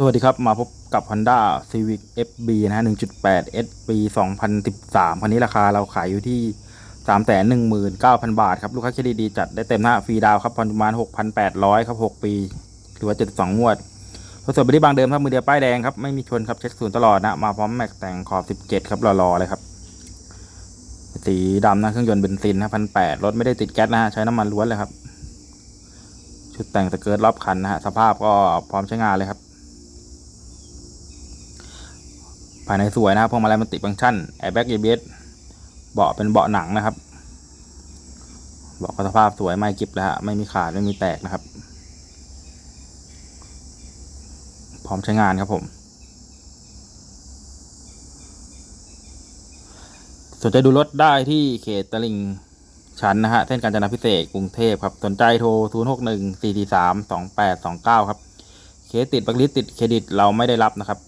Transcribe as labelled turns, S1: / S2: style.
S1: สวัสดีครับ มาพบกับ Honda Civic FB นะฮะ 1.8 S ปี2013 คันนี้ราคาเราขายอยู่ที่ 319,000 บาทครับ ลูกค้าเครดิตดีจัดได้เต็มหน้าฟรีดาวครับผ่อนประมาณ 6,800 ครับ 6 ปี หรือว่า 72 งวดรถสดบริบางเดิมครับมือเดียวป้ายแดงครับ ไม่มีชนครับเช็คศูนย์ตลอดนะ มาพร้อมแม็กแต่งขอบ 17 ครับรอๆเลยครับ สีดำนะเครื่องยนต์เบนซินนะพันแปดรถไม่ได้ติดแก๊สนะฮะใช้น้ำมันล้วนเลยครับชุดแต่งสเกิร์ตรอบคันนะฮะสภาพก็พร้อมใช้งานเลยครับ ภายในสวยนะครับพวงมาลัยมันติฟังก์ชันแอร์แบ็กเอเบสเบาะเป็นเบาะหนังนะครับเบาะก็สภาพสวยไม่กิบแล้วฮะไม่มีขาดไม่มีแตกนะครับ พร้อมใช้งานครับผมสนใจดูรถได้ที่เขตตลิ่งชันนะฮะเส้นกาญจนาพิเศษกรุงเทพครับ สนใจโทร 0 6 1 4 4 3 2 8 2 9 ครับ เคสติดบัคลิสติดเครดิตเราไม่ได้รับนะครับ